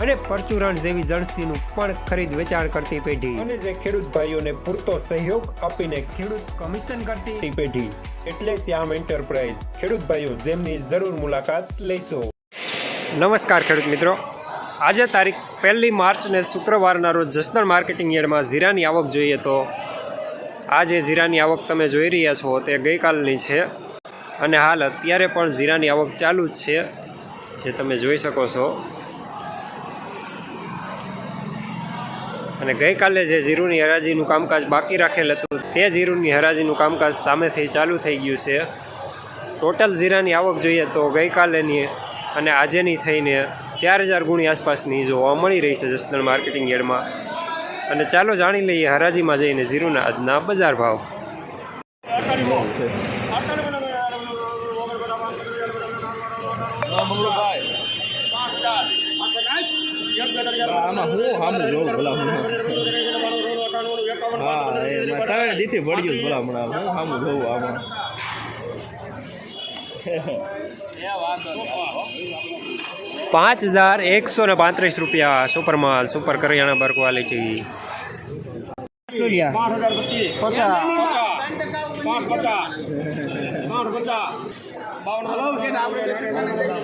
અને પરચુરણ જેવી જણસીનું પણ ખરીદ વેચાણ કરતી પેઢી. અને જે ખેડૂત ભાઈઓને પૂરતો સહયોગ આપીને ખેડૂત કમિશન કરતી પેઢી. એટલે શ્યામ એન્ટરપ્રાઇઝ ખેડૂત ભાઈઓ જેમની જરૂર મુલાકાત લેશો. નમસ્કાર ખેડૂત મિત્રો. આજે તારીખ પહેલી માર્ચને શુક્રવારના રોજ જસદણ માર્કેટિંગ યાર્ડમાં જીરાની આવક જોઈએ તો આ જે જીરાની આવક તમે જોઈ રહ્યા છો તે ગઈકાલની છે. અને હાલ અત્યારે પણ જીરાની આવક ચાલુ જ છે જે તમે જોઈ શકો છો. અને ગઈકાલે જે જીરુની હરાજીનું કામકાજ બાકી રાખેલ હતું, તે જીરુની હરાજીનું કામકાજ સામેથી ચાલુ થઈ ગયું છે. ટોટલ જીરાની આવક જોઈએ તો ગઈકાલેની અને આજેની થઈને ચાર હજાર ગુણી આસપાસની જોવા મળી રહી છે જસદણ માર્કેટિંગ યાર્ડમાં. અને ચાલો જાણી લઈએ હરાજીમાં જઈને જીરુના આજના બજાર ભાવ. આમાં હું સામું જોઉં ભલા મને હા એ મારે તારે દીથી ભળ્યું ભલા મને હું સામું જોઉં આમાં. પાંચ હજાર એકસો ને પાંત્રીસ રૂપિયા સુપર માલ સુપર કરિયાણા બર ક્વોલિટી પાંચ હજાર પચીસ. પચાસ. પાંચ પચાસ. પાંચ પચાસ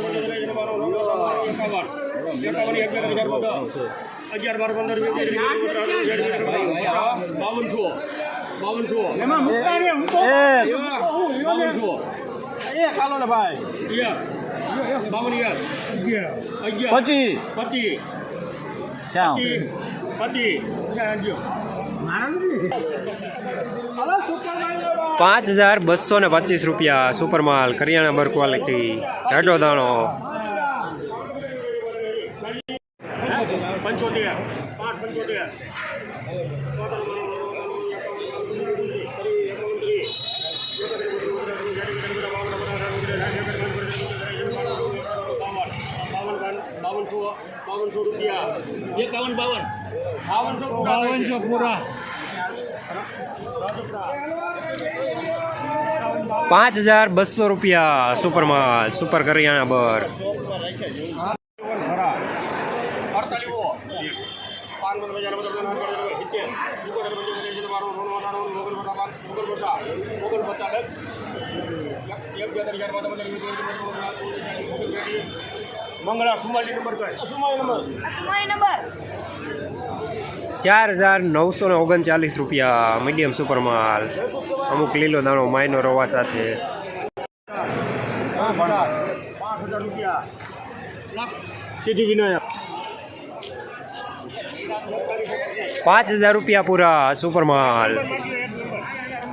બાવન એકાવન એકાવન અગિયાર હજાર અગિયાર બાર પંદર બાવનસો બાવનસો બાવનસો બાવન અગિયાર. પાંચ હજાર બસો ને પચીસ રૂપિયા સુપર માલ કરિયાણા બર ક્વોલિટી જાડો દાણો. બાવનસો બાવનસો રૂપિયા. એકાવન બાવન બાવનસો બાવનસો પૂરા. પાંચ હજાર બસો રૂપિયા સુપર માલ સુપર કરિયાણા બર. મંગળા સુમાલી નંબર કઈ? સુમાલી નંબર તમારી નંબર. ચાર હજાર નવસો ને ઓગણચાલીસ રૂપિયા મીડિયમ સુપર માલ. અમુક લીલો દાણો માયનો રવા સાથે. પાંચ હજાર રૂપિયા પૂરા સુપર માલ.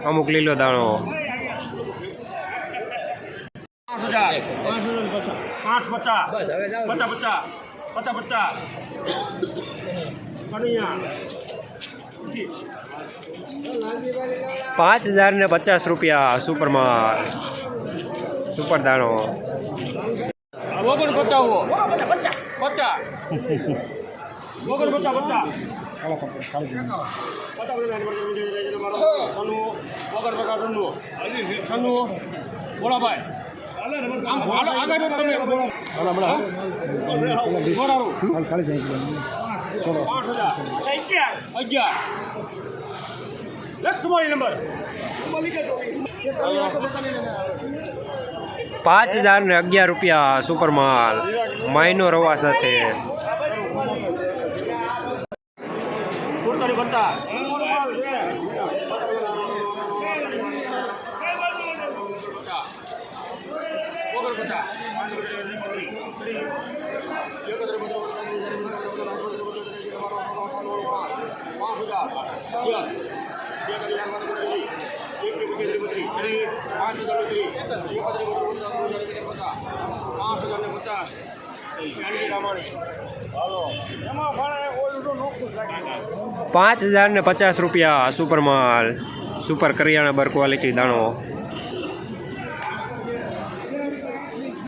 અમુક લીલો દાણો. પાંચ પચાસ પચાસ પચાસ પચાસ પચાસ. પાંચ હજાર ને પચાસ રૂપિયા સુપર માલ સુપર દાણો. ઓગણ પચાવો પચાસ ઓગણ પચાસ પચાસ વગર પચાસ સન્નું સન્નું બોલા ભાઈ આમ હાલો આગળ તમે હજાર અગિયાર પાંચ હજાર ને અગિયાર રૂપિયા સુપર માલ માયનો રવા સાથે. ઓગણ પચાસ પાંચ હજાર પાંચ હજાર ને પચાસ પાંચ હજાર ને પચાસ રૂપિયા સુપર માલ સુપર કરિયાણા બર ક્વોલિટી દાણો.